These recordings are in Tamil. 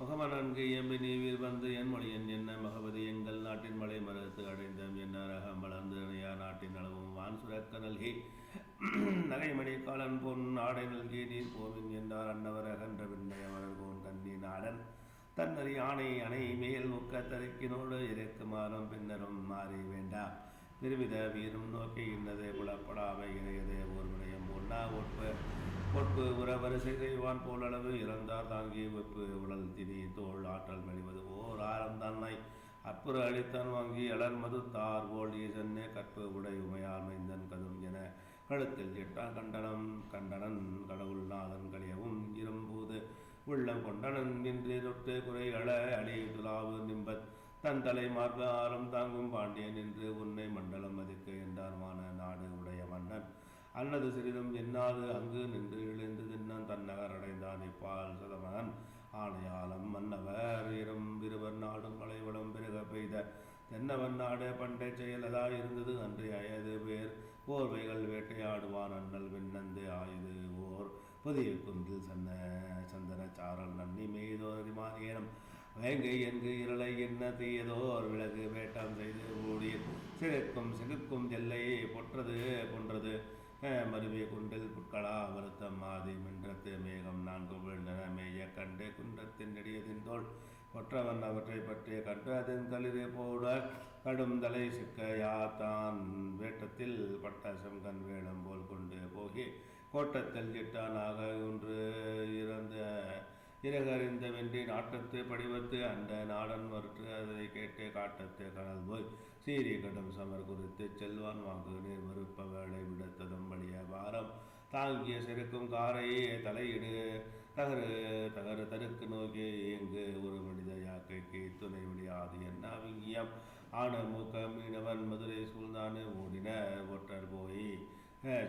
முகமனன்கு எம்பி நீவீர் வந்து என் மொழியன் என்ன? மகபதி எங்கள் நாட்டின் மலை மரத்து அடைந்தம் என்ன ரகம் வளர்ந்து இணையா நாட்டின் அளவும் வான் சுரக்க நல்கி. நகைமணி காலன் பொன் ஆடை நல்கி நீர் போவின் என்றார் அன்னவர் அகன்ற விண்ணை அமரர் போன் கண்ணி நாடன். தன்னறி ஆணை அணை மேல் முக்க தருக்கினோடு இறக்குமாறும் பின்னரும் மாறி வேண்டாம் நிறுவித வீரும் நோக்கி இன்னதே புலப்படாமை இணையதே ஓர் விடயம் ஒன்னா ஒட்பு பொற்பு உற வரிசை செய்வான் போலளவு. இறந்தார் தாங்கி வெப்பு உடல் திணி தோல் ஆற்றல் மெழிவது ஓர் ஆரம் தன்னை அற்புற அடித்தான் வாங்கி அலர் மது தார் போல் ஈசன்னே கற்பு உடை உமையார் மைந்தன் கதும் என கழுத்தில் எட்டான் கண்டனம். கண்டனன் கடவுள் நாதன் கழியவும் இரும்போது. உள்ளம் கொண்டனன் நின்று தொட்டு குறைகள அழ அழி தன் தலை மார்பு ஆரம் தாங்கும் பாண்டியன் என்று உன்னை மண்டலம் மதிக்க என்றார்மான நாடு உடைய மன்னன். அல்லது சிறிதும் என்னாது அங்கு நின்று எழுந்து தின்னான் தன்னகர் அடைந்தான் இப்பால் சதமகன். ஆணையாளம் மன்னவர் இரும் இருவர் நாடும் மலைவளம் பெருக பெய்த. தென்னவன் நாடு பண்டை செயலதா இருந்தது அன்று அயது பேர். போர்வைகள் வேட்டையாடுவான் அண்ணல் விண்ணந்து ஆயுது ஓர். புதிய குந்தில் சன்ன சந்தன சாரல் நன்னி மேய் ஏனம் வேங்கை என்று இருளை என்ன தீயதோர் விலகு வேட்டாம் செய்து ஓடிய சிறுக்கும் சிகுக்கும் ஜெல்லை பொற்றது கொன்றது மருவிய குண்டில் புட்களா வருத்தம் ஆதி மின்றத்து மேகம் நான்கு விழுந்தன. மேய கண்டு குன்றத்தின் நெடியதின் தோல் ஒற்றவன் அவற்றை பற்றிய கண்டு அதன் களிறு போட கடும் தலை சிக்க யாத்தான் வேட்டத்தில் பட்ட செம்கன் வேடம் போல் கொண்டு போகி கோட்டத்தில் ஜிட்டானாக ஒன்று இரு இறகறிந்த வென்றி நாட்டத்து படிவத்து அந்த நாடன் மறுத்து அதை கேட்டு காட்டத்து கடல் போய். சீரிய கடம் சமர் குறித்து செல்வான் வாங்கு நீர் மறுப்ப வேலை விடுத்ததும் வழிய வாரம் தாங்கிய செருக்கும் காரையே தலையிடு. தகரு தகரு தருக்கு நோக்கி இங்கு ஒரு மனித யாக்கைக்கு துணை விடியாது என்ன விங்கியம் ஆன மூக்க மீனவன் மதுரை சூழ்ந்தானு ஓடின ஒற்றர் போய்.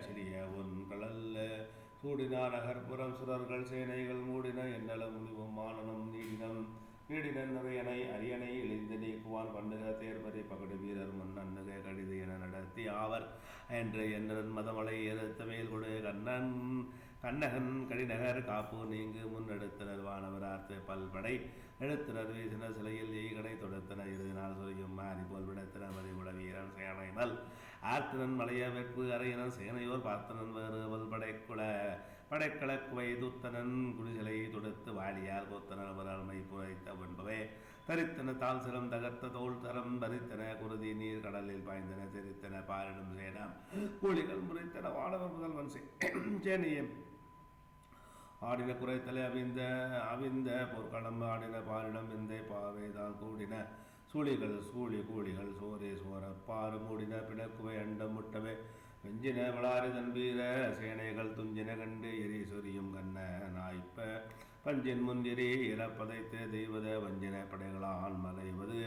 சிறிய உன் கடல்ல சூடினா நகர்ப்புறம் சுரர்கள் சேனைகள் மூடின என்னல முடிவும் மானனும் நீடினம். நீடினன் நிறையனை அரியணை இழிந்து நீக்குவான் பண்டுக தேர்பறை பகடு வீரர் முன்னன்னுக கடிது என நடத்தி ஆவர். என்று என்னன் மதமலை எதிர்த்த மேல் கொடு கண்ணன். கண்ணகன் கடிநகர் காப்பு நீங்கு முன்னெடுத்தனர் வானவரார்த்து பல்படை எடுத்தனர் வீசின சிலையில் ஈகனை தொடுத்தனர். இறுதினால் சொல்லியும் மாறி போல் விடத்தினர் மதிவுட வீரன் சேனைமல் ஆர்த்தனன் மலைய வெட்பு அறையினர் சேனையோர் பார்த்தனன் வேறு வல்படை குல படைக்கல துத்தனன் குடிசலை தொடுத்து வாலியால் கொத்தனர் வரால்மை புரைத்த என்பவே தரித்தன தால் சிரம் தகர்த்த தோல் தரம் பறித்தன குருதி நீர் கடலில் பாய்ந்தன தெரித்தன பாரிடும் சேனம். கூலிகள் முறைத்தன வானவர் முதல்வன் சேனியம் ஆடின குறைத்தலை அவிந்த அவிந்த பொற்களம் ஆடின பாரிடம் விந்தை பாவைதான் கூடின. சூழிகள் சூழி கூலிகள் சோரே சோர பாறு மூடின பிணக்குவை அண்டம் முட்டவே. வெஞ்சின வளாரி தன்பீர சேனைகள் துஞ்சின கண்டு எரி சொரியும் கண்ண நாய்ப்ப. பஞ்சின் முன்திரி இறப்பதைத்து தெய்வத வஞ்சின படைகளால் மலைவது.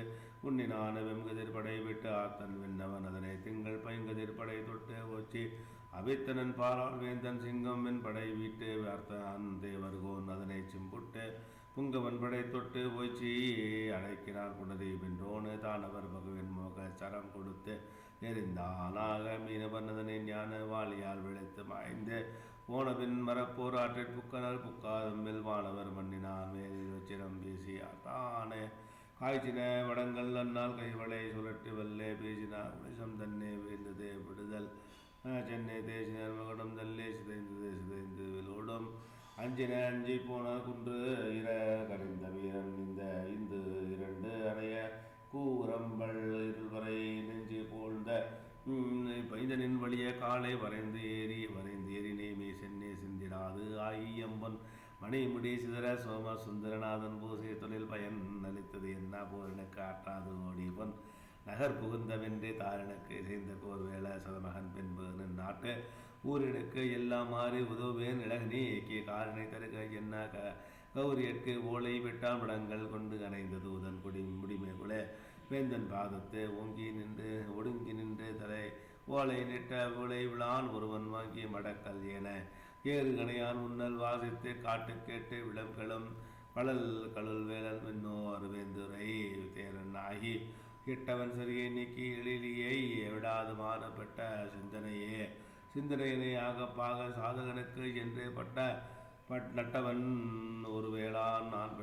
உன்னினான வெம்கதிர் படை விட்டு ஆத்தன் விண்ணவன் அதனை திங்கள் பைங்கதிர் படை தொட்டு ஓச்சி அவித்தனன் பாலால் வேந்தன் சிங்கம் வெண் படை வீட்டு வார்த்தான் தேவர்கோன் அதனை சிம்புட்டு புங்கவன் படை தொட்டு போய்ச்சி அழைக்கிறார் குடதி வென்றோனு தானவர் பகுவின் மோக சரம் கொடுத்து. நெறிந்தானாக மீனவன்னதனை ஞான வாளியால் விளைத்து மாய்ந்து. போனபின் மரப்போர் ஆற்றில் புக்கனல் புக்காதம்பில் வானவர் மண்ணினார் மேலில் வச்சிரம் வீசி தானே காய்ச்சின வடங்கள் அன்னால் கைவளை சுழற்றி வல்லே பேசினார் விஷம் தன்னே வீழ்ந்ததே விடுதல். சென்னை தேசினர் மகடம் தல்லே சிதைந்தது சிதைந்து விலோடும் அஞ்சின அஞ்சி போன குன்று இர கடைந்த வீரன் இந்த இந்து இரண்டு அணைய கூரம்பள் இருவரை நெஞ்சு போழ்ந்த பைந்தனின் வழிய காலை வரைந்து ஏறி வரைந்து ஏறி நேமி சென்னே சிந்திராது ஆயியம்பன் மணிமுடி சிதற சோம சுந்தரநாதன் பூசை தொழில் பயன் அளித்தது என்ன போரினுக்கு ஆட்டாது ஓடிபன் நகர் புகுந்தவென்றே தாரனுக்கு இசைந்த கோர்வேல சதமகன் பின்பு நாட்டு ஊரினுக்கு எல்லாம் மாறி உதவேன் இழகு இயக்கிய காரனை தருக என்ன க கௌரியற்கு ஓலை வெட்டாமிடங்கள் கொண்டு அணைந்த தூதன் குடி முடிமை குல வேந்தன் பாதத்தை ஓங்கி நின்று ஒடுங்கி நின்று தலை ஓலை நிட்ட ஓலை விழான் ஒருவன் வாங்கி மடக்கல் என ஏறுகணையான் உன்னல் வாசித்து காட்டு கேட்டு விளம்களும் பழல் கழுல் வேலல் மின்னோர் வேந்துரை தேரன் ஆகி கெட்டவன் சரியை நீக்கி எழிலியை விடாது மாறப்பட்ட சிந்தனையே. சிந்தனையினை ஆகப்பாக சாதகனுக்கு என்று பட்ட பட் நட்டவன் ஒரு வேளாண் நான்